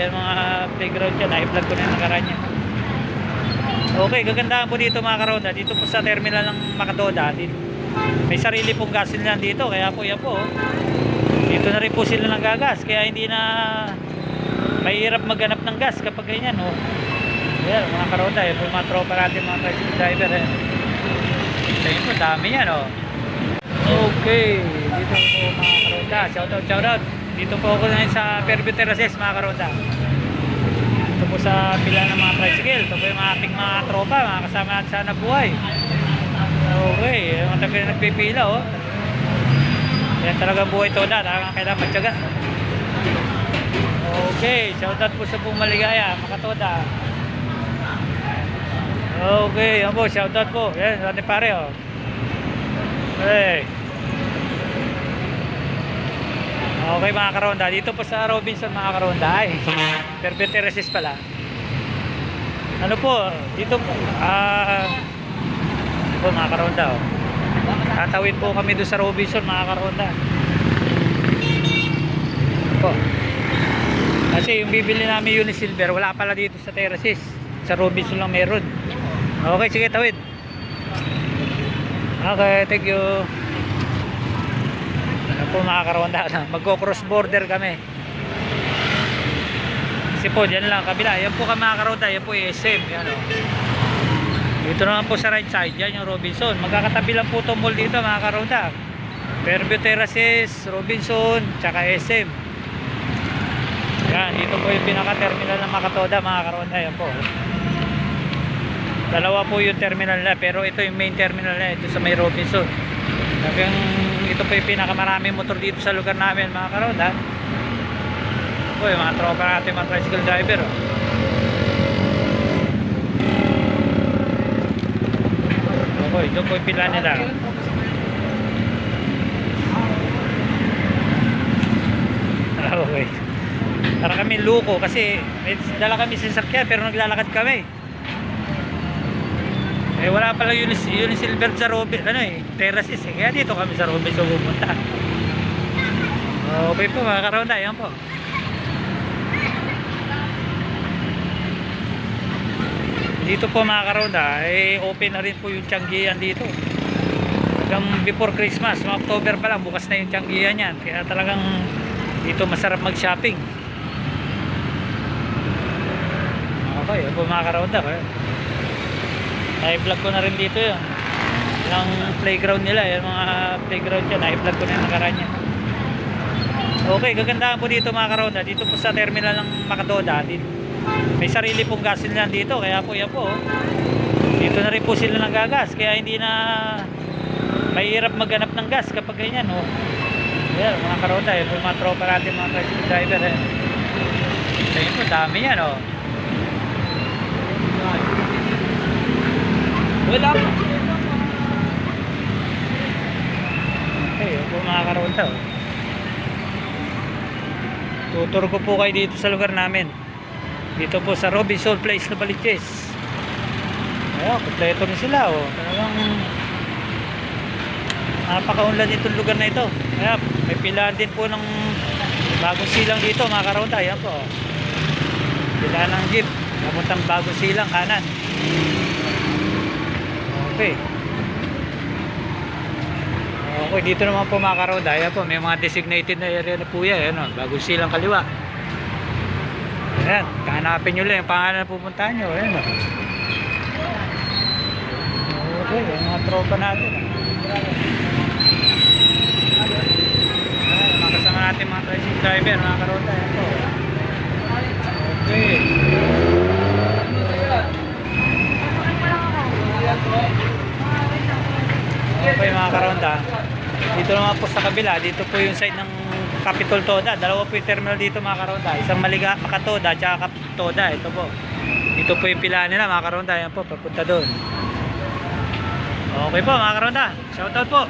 Yung mga playground dyan, na-vlog ko na yung nakaraan yan. Okay, gagandahan po dito mga karoda. Dito po sa terminal ng Makadoda. Dito, may sarili pong gasolina dito. Kaya po yan po. oh. Dito na rin po sila ng gagas. Kaya hindi na mahirap maghanap ng gas kapag ganyan. Oh. Yan, mga karoda. Yan po yung mga tropa natin, mga tricycle driver. Eh. Tingin po, dami yan. Oh. Okay, dito po mga karoda. Shoutout, shoutout. Dito po ako ngayon sa Fairview Terraces mga karoda. Ito po sa pila ng mga tricycle. Ito po yung ating mga tropa, mga kasama natin sa nabuhay. Okay, tabi na nagpipila oh. Yan talaga buhay to na, talagang kailangan magtyaga. Okay, shoutout po sa buong maligaya, makatoda. Okay, yan po, shoutout po. Yan, ating pare oh. Hey. Okay mga karonda, dito po sa Robinson mga karonda ay Perfect pala. Ano po, dito po, ah, po mga karonda oh. Tatawid po kami doon sa Robinson mga karonda. Po. Kasi yung bibili namin Unisilver, wala pala dito sa Terraces. Sa Robinson lang meron. Okay, sige tawid. Okay, thank you. Po mga karonda, magko-cross border kami. Kasi po, dyan lang, kabila. Yan po kami mga karonda, yan po SM. Yan o. Dito naman po sa right side, yan yung Robinson. Magkakatabi lang po itong mall dito mga karonda. Fairview Terraces, Robinson, tsaka SM. Yan, dito po yung pinaka-terminal ng Makatoda mga karonda. Yan po. Dalawa po yung terminal na pero ito yung main terminal na ito sa may Robinson. Hanggang ito po yung pinakamaraming motor dito sa lugar namin mga karoda. Po yung mga tropa natin mga tricycle driver. Oh. Okay, doon po yung pila nila. Okay. Para kami luko kasi dala kami sa sasakyan pero naglalakad kami. Eh wala pala yun yun silver sa Robin ano eh terraces eh. Kaya dito kami sa Robin so pupunta. Okay po mga karonda, yan po. Dito po mga karonda, eh open na rin po yung Tianggian dito. Hanggang before Christmas, mga October pa lang, bukas na yung Tianggian yan. Kaya talagang dito masarap mag-shopping. Okay, yan po mga karonda. Kaya. Na-vlog ko na rin dito yun. Yung playground nila, yung mga playground dyan, na-vlog ko na yung nakaraan yan. Okay, gagandahan po dito mga karonda. Dito po sa terminal ng Makadoda. Dito, may sarili pong gasolina dito. Kaya po yan po. oh. Dito na rin po sila ng gagas. Kaya hindi na mahirap maghanap ng gas kapag ganyan. Oh. Yan, mga karonda. Yan po yung mga tropa natin, mga tricycle driver. Eh. Tingin po, dami yan. Oh. Wala. Okay, yan po mga karonda. Oh. Tutur ko po kayo dito sa lugar namin. Dito po sa Robinson Place na Baliches. Ayan, kompleto na sila. Oh. Talagang napakaunlad itong lugar na ito. Ayan, may pilahan din po ng bagong silang dito mga karonda. Ayan po. oh. Pilahan ng jeep. Napuntang bagong silang kanan. Okay. Okay, dito naman po mga karoda. Ayan po, may mga designated na area na po yan. Ayan o, bago silang kaliwa. Ayan, hanapin nyo lang yung pangalan na pupuntahan nyo. Ayan o. Okay, yung mga tropa natin. Ayan, mga natin mga tricycle driver, mga karoda. Ayan po. Okay. Okay mga karonda. Dito naman po sa kabila, dito po yung side ng Capitol Toda. Dalawa po yung terminal dito mga karonda. Isang Maliga, Makatoda, tsaka Capitol Toda. Ito po. Dito po yung pila nila mga karonda. Yan po, papunta doon. Okay po mga karonda. Shoutout po.